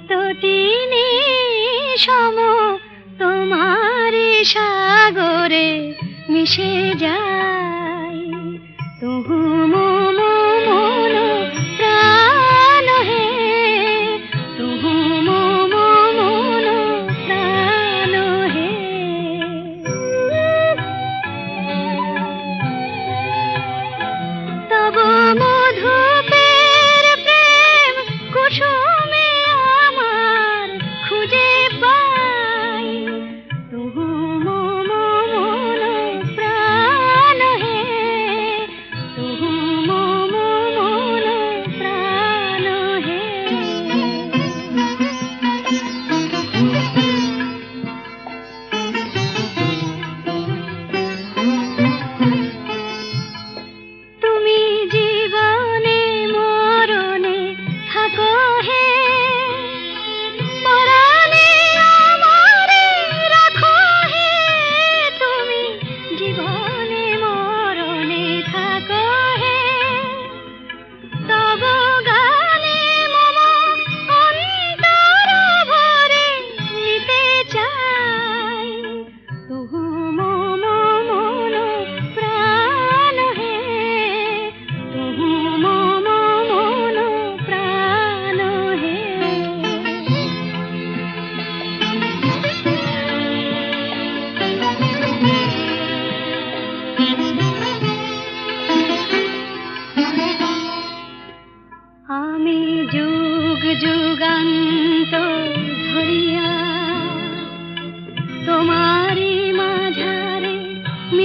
তো টিনে সম তোমার সাগরে মিশে যায়।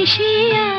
মিশিয়া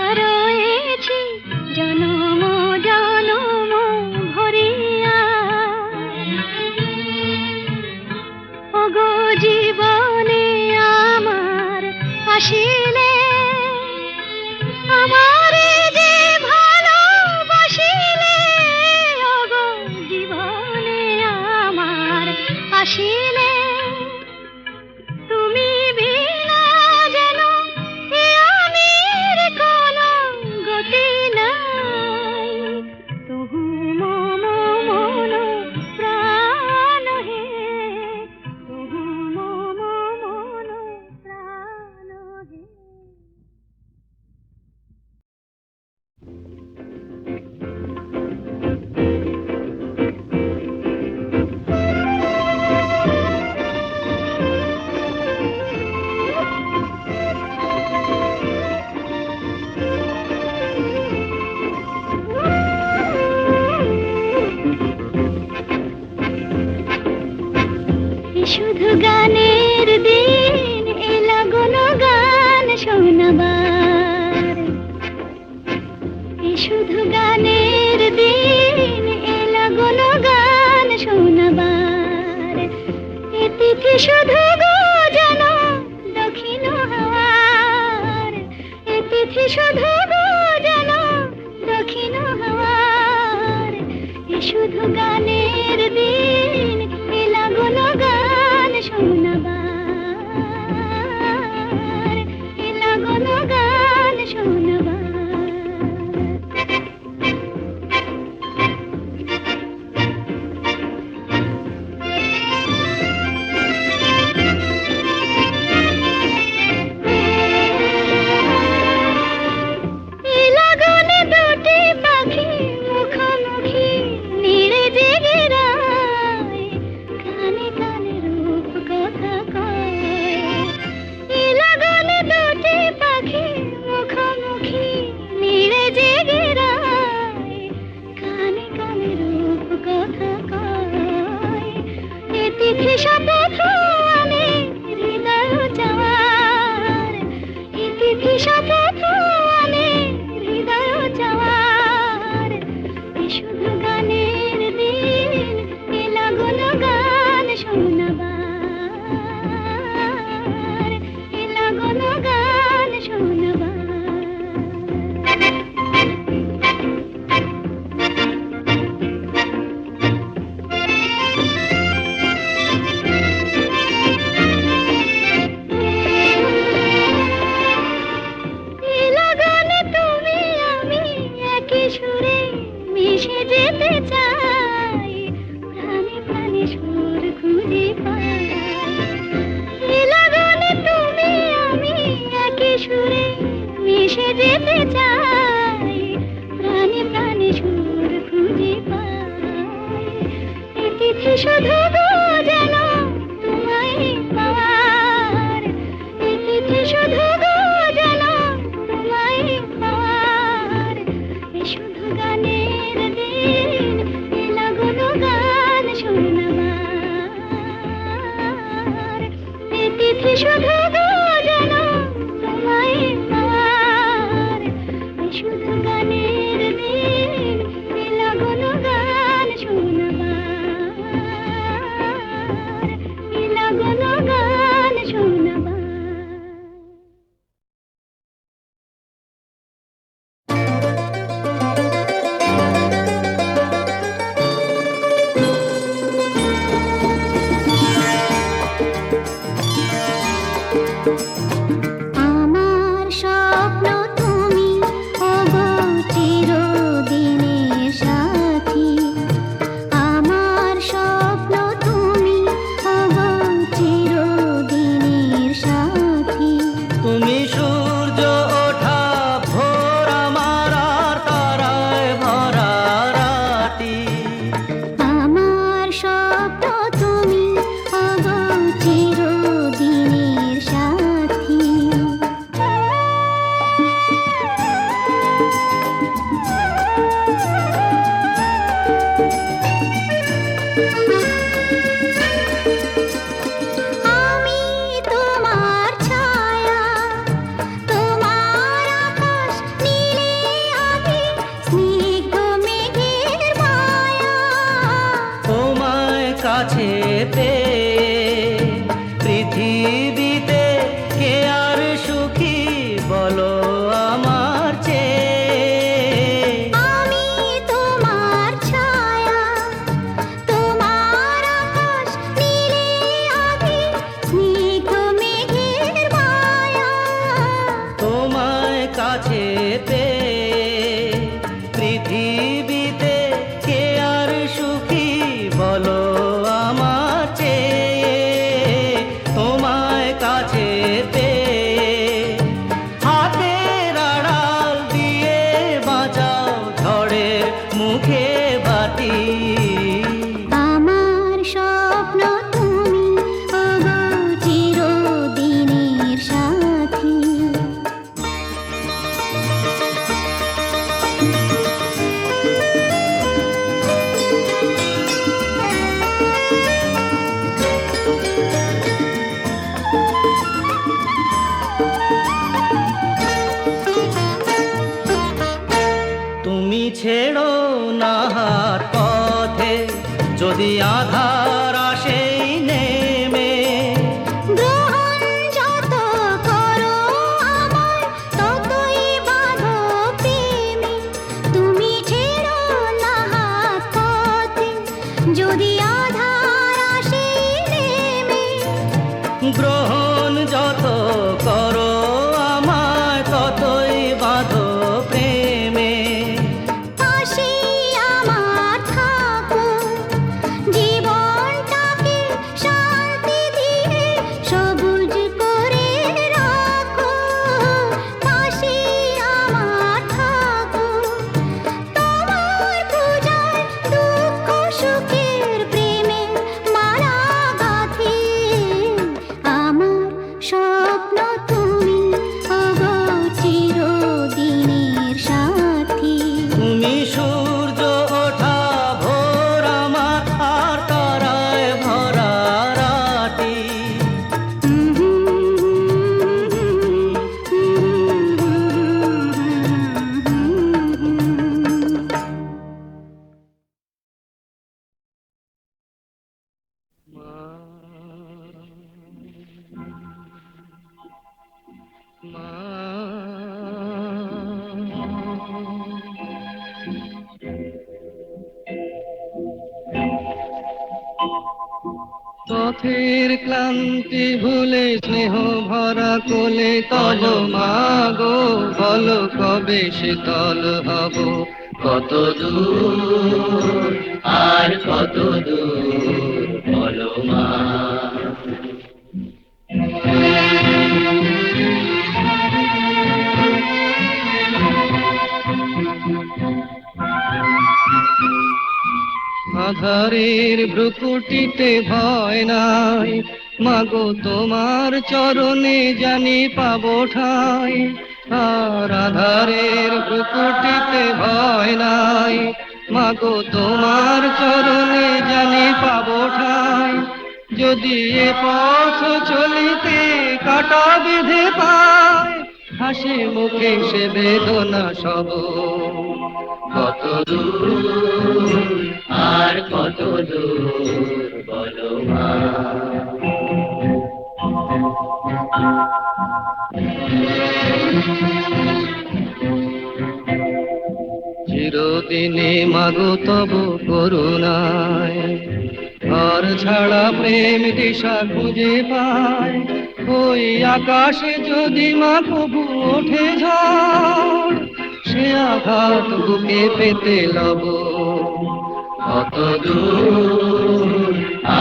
শুধু গানের দিন এলা কোনো গান শোনাবার শুধু গানের দিন এলা কোনো গান শোনাবার। এ কি শুধু পথের ক্লান্তি ভুলে স্নেহ ভরা কোলে তল মাগো, বল কবে শীতল হব? কত দূর, আর কত দূর? আধারের ভ্রুকুটিতে ভয় নাই। মাগো, তোমার চরণে জানি পাবো ঠাই। আর আধারের ভ্রুকুটিতে ভয় নাই। মাগো, তোমার চরণে জানি পাবো ঠাই। যদি এ পথ চলিতে কাটা বেঁধে পায়, হাসি মুখে সে বেদনা সব। কত দূর আর কত দূর বলো চিরদিনে মাগো তব করুণায়। ঘর ছাড়া প্রেম দিশা খুঁজে পায়। ওই আকাশে যদি মা কবু ওঠে সে আঘাত বুকে পেতে লব। কত দূর,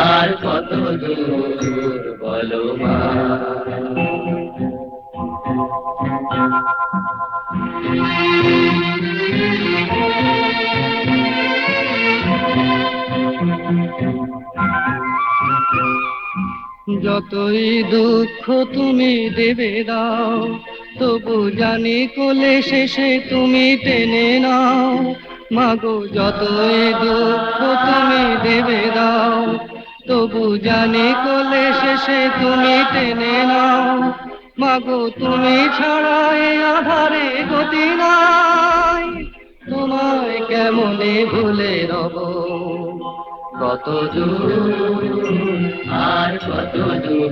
আর কত দূর বলো যতই দুঃখ তুমি দেবে দাও তবু জানি কোলে শেষে তুমি টেনে নাও। মাগো, যতই দুঃখ তুমি দেবে দাও। তবু জানি কোলে শেষে তুমি টেনে নাও। মাগো, তুমি ছাড়া এ আধারে গতি নাই। তোমায় কেমনে ভুলে রব? কত দূর, আর কত দূর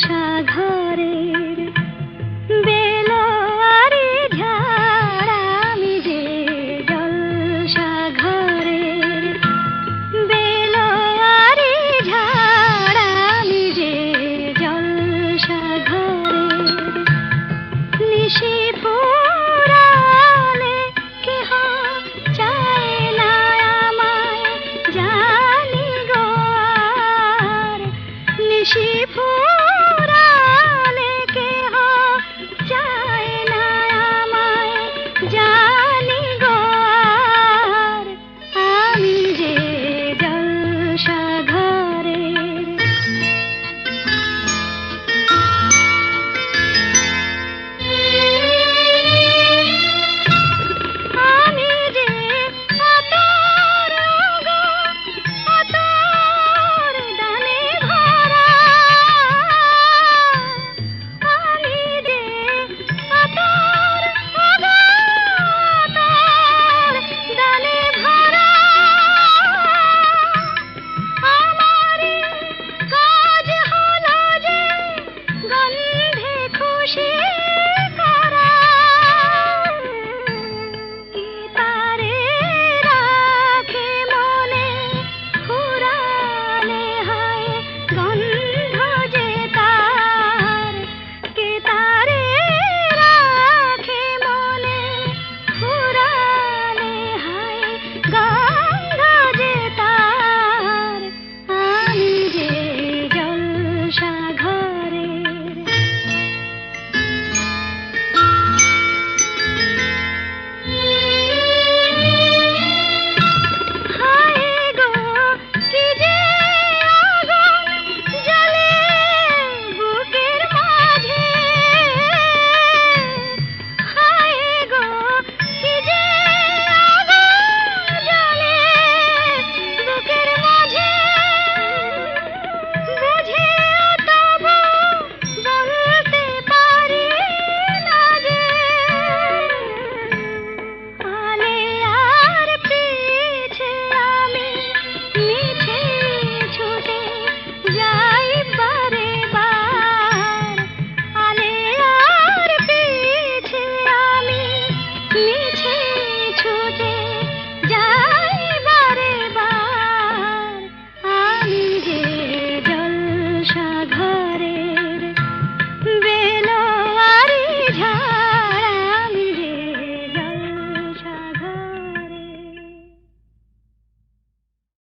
সংসার